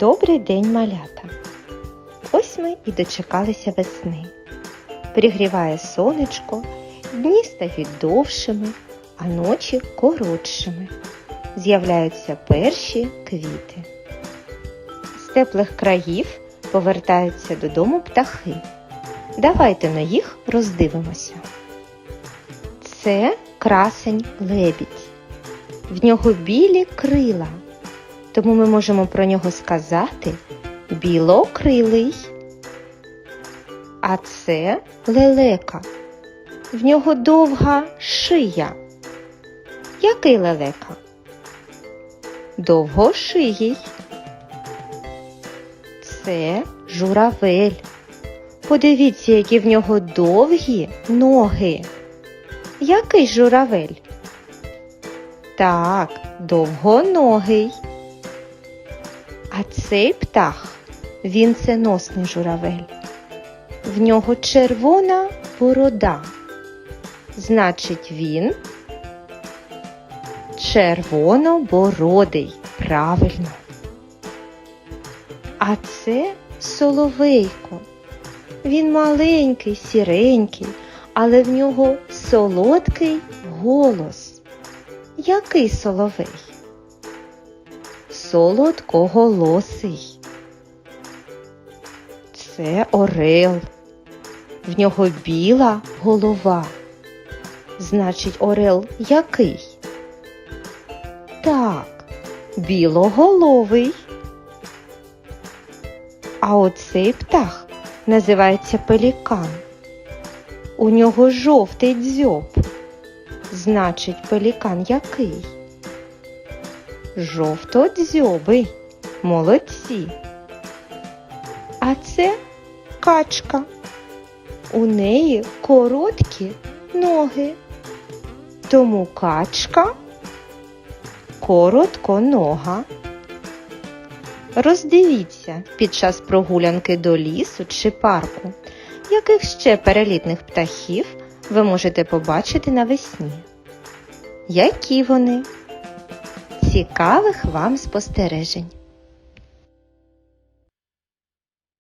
Добрий день, малята! Ось ми і дочекалися весни. Пригріває сонечко, дні стають довшими, а ночі коротшими. З'являються перші квіти. З теплих країв повертаються додому птахи. Давайте на їх роздивимося. Це красень лебідь. В нього білі крила, тому ми можемо про нього сказати білокрилий. А це лелека. В нього довга шия. Який лелека? Довгошиїй. Це журавель. Подивіться, які в нього довгі ноги. Який журавель? Так, довгоногий. А цей птах вінценосний журавель. В нього червона борода. Значить, він червонобородий. Правильно. А це соловейко. Він маленький, сіренький, але в нього солодкий голос. Який соловей? Солодкоголосий. Це орел. В нього біла голова. Значить, орел який? Так, білоголовий. А оцей птах називається пелікан. У нього жовтий дзьоб. Значить, пелікан який? Жовтодзьобий. Молодці. А це качка. У неї короткі ноги. Тому качка коротконога. Роздивіться під час прогулянки до лісу чи парку, яких ще перелітних птахів ви можете побачити навесні. Які вони? Цікавих вам спостережень!